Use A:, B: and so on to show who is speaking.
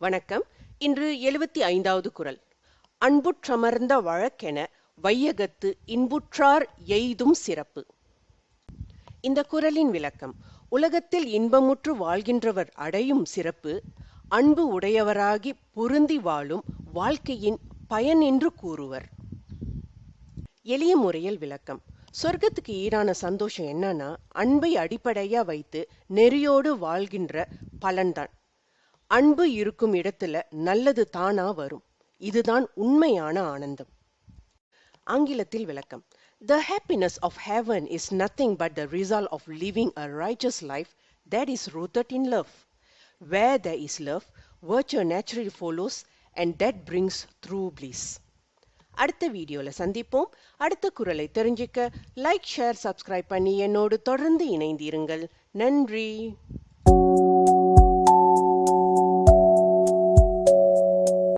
A: வணக்கம். இன்று எழுபத்தி ஐந்தாவது குரல். அன்புற்றமர்ந்த வழக்கென வையகத்து இன்புற்றார் எய்தும் சிறப்பு. இந்த குரலின் விளக்கம் உலகத்தில் இன்பமுற்று வாழ்கின்றவர் அடையும் சிறப்பு அன்பு உடையவராகி பொருந்தி வாழும் வாழ்க்கையின் பயன் என்று கூறுவர். எளிய முறையில் விளக்கம் சொர்க்கத்துக்கு ஈடான சந்தோஷம் என்னன்னா அன்பை அடிப்படையா வைத்து நெறியோடு வாழ்கின்ற பலன்தான். அன்பு இருக்கும் இடத்துல நல்லது தானா வரும் இதுதான் உண்மையான ஆனந்தம் ஆங்கிலத்தில் விளக்கம் the happiness of heaven is nothing but the resolve of living a riches life that is rooted in love where the is love virtual natural follows and that brings through please அடுத்த வீடியோவில் சந்திப்போம் அடுத்த குரலை தெரிஞ்சுக்க like share subscribe பண்ணி என்னோடு தொடர்ந்து இணைந்திருங்கள் நன்றி